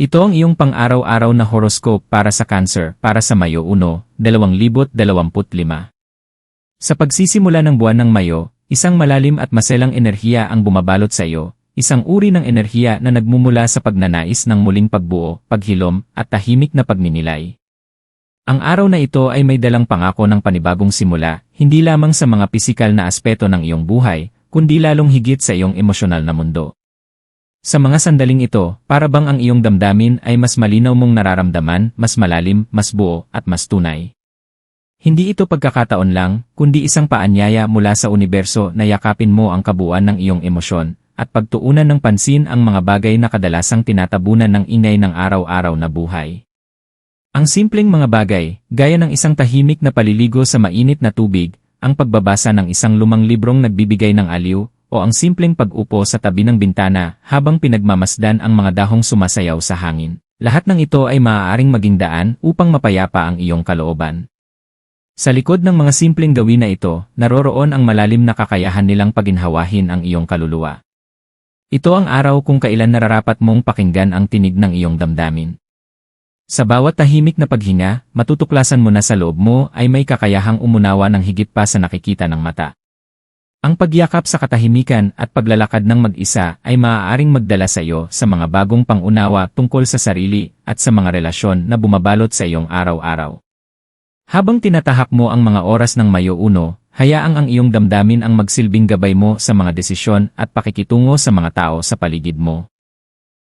Ito ang iyong pang-araw-araw na horoscope para sa Cancer para sa Mayo 1, 2025. Sa pagsisimula ng buwan ng Mayo, isang malalim at maselang enerhiya ang bumabalot sa iyo, isang uri ng enerhiya na nagmumula sa pagnanais ng muling pagbuo, paghilom, at tahimik na pagninilay. Ang araw na ito ay may dalang pangako ng panibagong simula, hindi lamang sa mga pisikal na aspeto ng iyong buhay, kundi lalong higit sa iyong emosyonal na mundo. Sa mga sandaling ito, para bang ang iyong damdamin ay mas malinaw mong nararamdaman, mas malalim, mas buo, at mas tunay. Hindi ito pagkakataon lang, kundi isang paanyaya mula sa universo na yakapin mo ang kabuuan ng iyong emosyon, at pagtuunan ng pansin ang mga bagay na kadalasang tinatabunan ng ingay ng araw-araw na buhay. Ang simpleng mga bagay, gaya ng isang tahimik na paliligo sa mainit na tubig, ang pagbabasa ng isang lumang librong nagbibigay ng aliw, o ang simpleng pag-upo sa tabi ng bintana habang pinagmamasdan ang mga dahong sumasayaw sa hangin. Lahat ng ito ay maaaring maging daan upang mapayapa ang iyong kalooban. Sa likod ng mga simpleng gawin na ito, naroroon ang malalim na kakayahan nilang paginhawahin ang iyong kaluluwa. Ito ang araw kung kailan nararapat mong pakinggan ang tinig ng iyong damdamin. Sa bawat tahimik na paghinga, matutuklasan mo na sa loob mo ay may kakayahang umunawa ng higit pa sa nakikita ng mata. Ang pagyakap sa katahimikan at paglalakad ng mag-isa ay maaaring magdala sa iyo sa mga bagong pangunawa tungkol sa sarili at sa mga relasyon na bumabalot sa iyong araw-araw. Habang tinatahak mo ang mga oras ng Mayo Uno, hayaang ang iyong damdamin ang magsilbing gabay mo sa mga desisyon at pakikitungo sa mga tao sa paligid mo.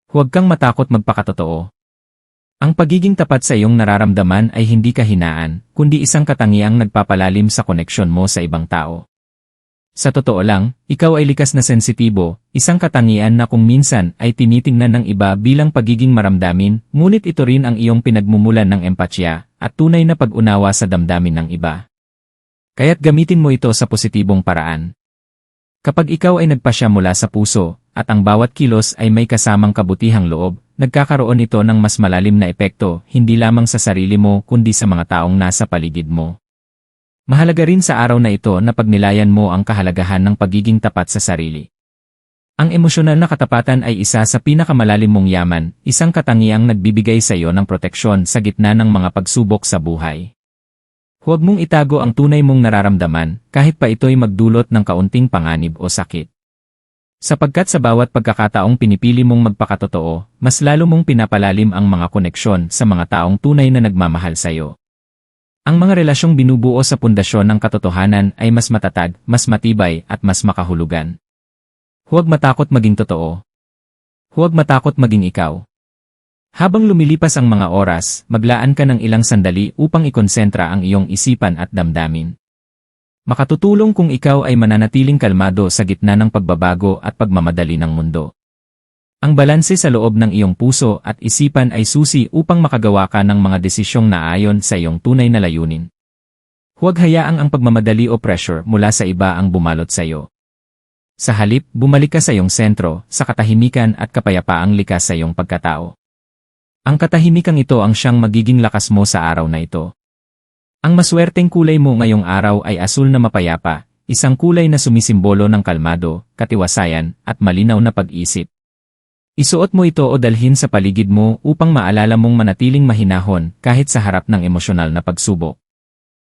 Huwag kang matakot magpakatotoo. Ang pagiging tapat sa iyong nararamdaman ay hindi kahinaan, kundi isang katangiang nagpapalalim sa koneksyon mo sa ibang tao. Sa totoo lang, ikaw ay likas na sensitibo, isang katangian na kung minsan ay tinitingnan ng iba bilang pagiging maramdamin, ngunit ito rin ang iyong pinagmumulan ng empatya at tunay na pag-unawa sa damdamin ng iba. Kaya't gamitin mo ito sa positibong paraan. Kapag ikaw ay nagpasya mula sa puso, at ang bawat kilos ay may kasamang kabutihang loob, nagkakaroon ito ng mas malalim na epekto hindi lamang sa sarili mo kundi sa mga taong nasa paligid mo. Mahalaga rin sa araw na ito na pagnilayan mo ang kahalagahan ng pagiging tapat sa sarili. Ang emosyonal na katapatan ay isa sa pinakamalalim mong yaman, isang katangiang nagbibigay sa iyo ng proteksyon sa gitna ng mga pagsubok sa buhay. Huwag mong itago ang tunay mong nararamdaman, kahit pa ito'y magdulot ng kaunting panganib o sakit. Sapagkat sa bawat pagkakataong pinipili mong magpakatotoo, mas lalo mong pinapalalim ang mga koneksyon sa mga taong tunay na nagmamahal sa iyo. Ang mga relasyong binubuo sa pundasyon ng katotohanan ay mas matatag, mas matibay, at mas makahulugan. Huwag matakot maging totoo. Huwag matakot maging ikaw. Habang lumilipas ang mga oras, maglaan ka ng ilang sandali upang ikonsentra ang iyong isipan at damdamin. Makatutulong kung ikaw ay mananatiling kalmado sa gitna ng pagbabago at pagmamadali ng mundo. Ang balanse sa loob ng iyong puso at isipan ay susi upang makagawa ka ng mga desisyong naayon sa iyong tunay na layunin. Huwag hayaang ang pagmamadali o pressure mula sa iba ang bumalot sa iyo. Sa halip, bumalik ka sa iyong sentro, sa katahimikan at kapayapaang likas sa iyong pagkatao. Ang katahimikan ito ang siyang magiging lakas mo sa araw na ito. Ang maswerteng kulay mo ngayong araw ay asul na mapayapa, isang kulay na sumisimbolo ng kalmado, katiwasayan, at malinaw na pag-isip. Isuot mo ito o dalhin sa paligid mo upang maalala mong manatiling mahinahon kahit sa harap ng emosyonal na pagsubok.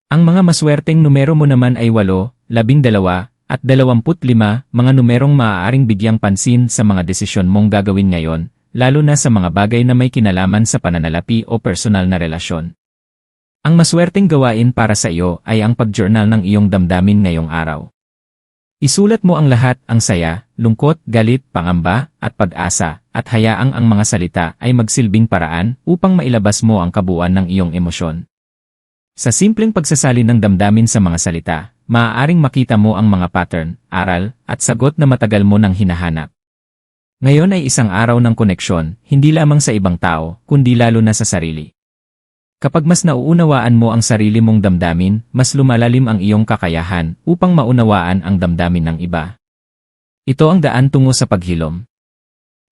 Ang mga maswerteng numero mo naman ay 8, 12, at 25, mga numerong maaaring bigyang pansin sa mga desisyon mong gagawin ngayon, lalo na sa mga bagay na may kinalaman sa pananalapi o personal na relasyon. Ang maswerteng gawain para sa iyo ay ang pag-journal ng iyong damdamin ngayong araw. Isulat mo ang lahat, ang saya, lungkot, galit, pangamba, at pag-asa, at hayaang ang mga salita ay magsilbing paraan upang mailabas mo ang kabuuan ng iyong emosyon. Sa simpleng pagsasalin ng damdamin sa mga salita, maaaring makita mo ang mga pattern, aral, at sagot na matagal mo nang hinahanap. Ngayon ay isang araw ng koneksyon, hindi lamang sa ibang tao, kundi lalo na sa sarili. Kapag mas nauunawaan mo ang sarili mong damdamin, mas lumalalim ang iyong kakayahan upang maunawaan ang damdamin ng iba. Ito ang daan tungo sa paghilom.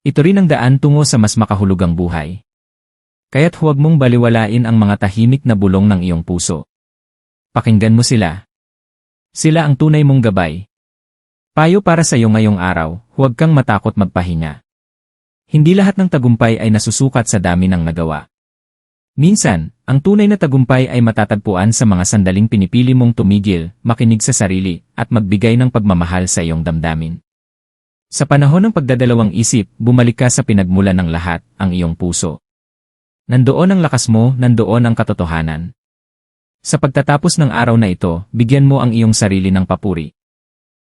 Ito rin ang daan tungo sa mas makahulugang buhay. Kaya't huwag mong baliwalain ang mga tahimik na bulong ng iyong puso. Pakinggan mo sila. Sila ang tunay mong gabay. Payo para sa iyo ngayong araw, huwag kang matakot magpahinga. Hindi lahat ng tagumpay ay nasusukat sa dami ng nagawa. Minsan, ang tunay na tagumpay ay matatagpuan sa mga sandaling pinipili mong tumigil, makinig sa sarili, at magbigay ng pagmamahal sa iyong damdamin. Sa panahon ng pagdadalawang isip, bumalik ka sa pinagmulan ng lahat, ang iyong puso. Nandoon ang lakas mo, nandoon ang katotohanan. Sa pagtatapos ng araw na ito, bigyan mo ang iyong sarili ng papuri.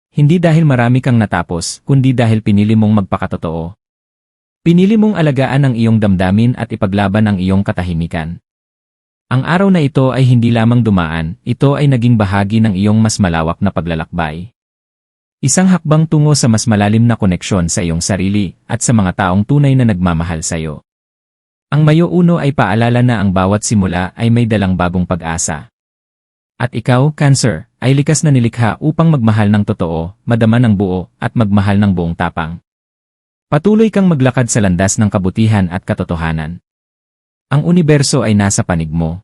Hindi dahil marami kang natapos, kundi dahil pinili mong magpakatotoo, Pinili mong alagaan ang iyong damdamin at ipaglaban ang iyong katahimikan. Ang araw na ito ay hindi lamang dumaan, ito ay naging bahagi ng iyong mas malawak na paglalakbay. Isang hakbang tungo sa mas malalim na koneksyon sa iyong sarili at sa mga taong tunay na nagmamahal sa iyo. Ang Mayo Uno ay paalala na ang bawat simula ay may dalang bagong pag-asa. At ikaw, Cancer, ay likas na nilikha upang magmahal ng totoo, madama ng buo, at magmahal ng buong tapang. Patuloy kang maglakad sa landas ng kabutihan at katotohanan. Ang universo ay nasa panig mo.